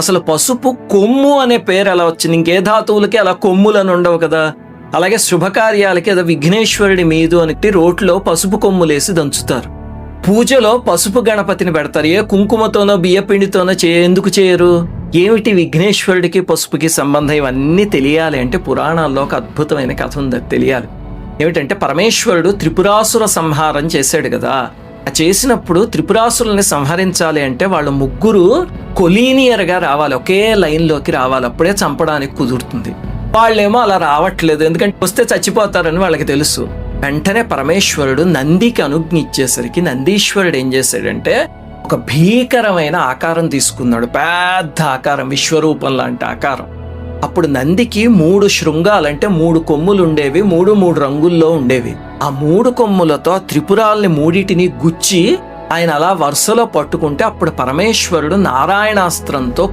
అసలు పసుపు కొమ్ము అనే పేరు ఎలా వచ్చింది? ఇంకే ధాతువులకి అలా కొమ్ములను ఉండవు కదా. అలాగే శుభకార్యాలకి ఏదో విఘ్నేశ్వరుడి మీదు అని రోట్లో పసుపు కొమ్ములేసి దంచుతారు. పూజలో పసుపు గణపతిని పెడతారు. ఏ కుంకుమతోనో బియ్యపిండితోనో చే ఎందుకు చేయరు? ఏమిటి విఘ్నేశ్వరుడికి పసుపుకి సంబంధం? ఇవన్నీ తెలియాలి అంటే పురాణాల్లో ఒక అద్భుతమైన కథ ఉంది తెలియాలి. ఏమిటంటే పరమేశ్వరుడు త్రిపురాసుర సంహారం చేశాడు కదా. చేసినప్పుడు త్రిపురాసుల్ని సంహరించాలి అంటే వాళ్ళు ముగ్గురు కొలీనియర్గా రావాలి. ఒకే లైన్లోకి రావాలి. అప్పుడే చంపడానికి కుదురుతుంది. వాళ్ళేమో అలా రావట్లేదు. ఎందుకంటే వస్తే చచ్చిపోతారని వాళ్ళకి తెలుసు. వెంటనే పరమేశ్వరుడు నందికి అనుజ్ఞ ఇచ్చేసరికి నందీశ్వరుడు ఏం చేశాడంటే ఒక భీకరమైన ఆకారం తీసుకున్నాడు. పెద్ద ఆకారం విశ్వరూపం లాంటి ఆకారం. అప్పుడు నందికి మూడు శృంగాలంటే మూడు కొమ్ములు ఉండేవి మూడు మూడు రంగుల్లో ఉండేవి. ఆ మూడు కొమ్ములతో త్రిపురాల్ని మూడిటిని గుచ్చి ఆయన అలా వరుసలో పట్టుకుంటే అప్పుడు పరమేశ్వరుడు నారాయణాస్త్రంతో